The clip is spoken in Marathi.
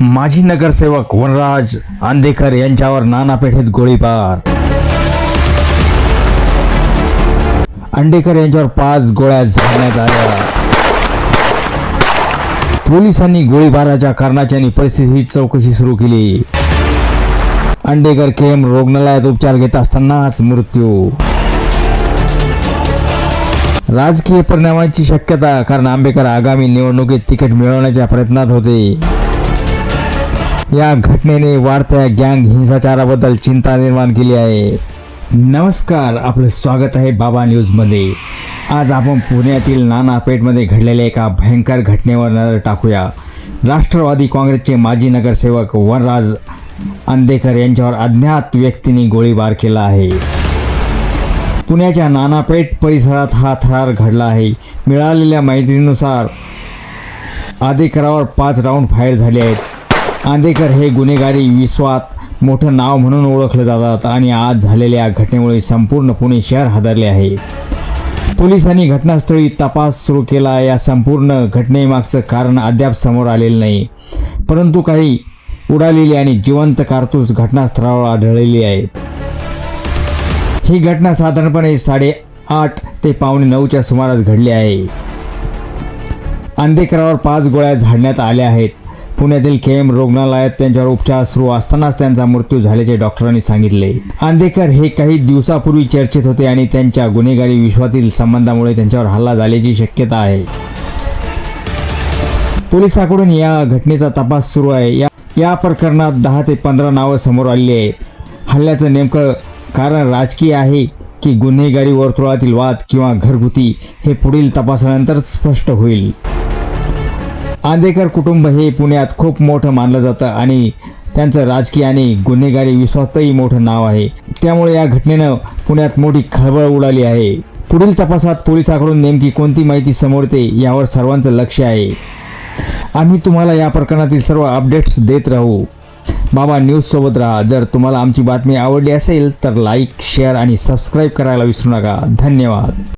माजी नगरसेवक वनराज आंदेकर यांच्यावर नाना पेठेत गोळीबार. अंडेकर यांच्यावर पाच गोळ्या झाडण्यात आल्या. पोलिसांनी गोळीबाराच्या कारणाची आणि परिस्थितीची चौकशी सुरू केली. अंडेकर केम रुग्णालयात उपचार घेत असतानाच मृत्यू. राजकीय परिणामाची शक्यता कारण आंबेकर आगामी निवडणुकीत तिकीट मिळवण्याच्या प्रयत्नात होते. या घटनेने वाढत्या गँग हिंसाचाराबद्दल चिंता निर्माण केली आहे. नमस्कार आपलं स्वागत आहे बाबा न्यूजमध्ये. आज आपण पुण्यातील नानापेठमध्ये घडलेल्या एका भयंकर घटनेवर नजर टाकूया. राष्ट्रवादी काँग्रेसचे माजी नगरसेवक वनराज अंदेकर यांच्यावर अज्ञात व्यक्तीने गोळीबार केला आहे. पुण्याच्या नानापेठ परिसरात हा थरार घडला आहे. मिळालेल्या माहितीनुसार आदेकरावर पाच राऊंड फायर झाले आहेत. आंदेकर हे गुन्हेगारी विश्वात मोठं नाव म्हणून ओळखले जातात आणि आज झालेल्या घटनेमुळे संपूर्ण पुणे शहर हादरले आहे. पोलिसांनी घटनास्थळी तपास सुरू केला. या संपूर्ण घटनेमागचं कारण अद्याप समोर आलेलं नाही. परंतु काही उडालेली आणि जिवंत कारतूस घटनास्थळावर आढळलेली आहेत. ही घटना साधारणपणे साडेआठ ते पावणे नऊच्या सुमारास घडली आहे. आंदेकरावर पाच गोळ्या झाडण्यात आल्या आहेत. पुण्यातील केम रुग्णालयात त्यांच्यावर उपचार सुरू असतानाच त्यांचा मृत्यू झाल्याचे डॉक्टरांनी सांगितले. आंदेकर हे काही दिवसापूर्वी चर्चेत होते आणि त्यांच्या गुन्हेगारी विश्वातील संबंधामुळे त्यांच्यावर हल्ला झाल्याची शक्यता आहे. पोलिसांकडून या घटनेचा तपास सुरू आहे. या या प्रकरणात दहा ते पंधरा नावं समोर आलेली आहेत. हल्ल्याचं नेमकं कारण राजकीय आहे की गुन्हेगारी वर्तुळातील वाद किंवा घरगुती हे पुढील तपासानंतर स्पष्ट होईल. आंदेकर कुटुंब हे पुण्यात खूप मोठं मानलं जातं आणि त्यांचं राजकीय आणि गुन्हेगारी विश्वातही मोठं नाव आहे. त्यामुळे या घटनेनं पुण्यात मोठी खळबळ उडाली आहे. पुढील तपासात पोलिसांकडून नेमकी कोणती माहिती समोर येते यावर सर्वांचं लक्ष आहे. आम्ही तुम्हाला या प्रकरणातील सर्व अपडेट्स देत राहू. बाबा न्यूजसोबत राहा. जर तुम्हाला आमची बातमी आवडली असेल तर लाईक शेअर आणि सबस्क्राईब करायला विसरू नका. धन्यवाद.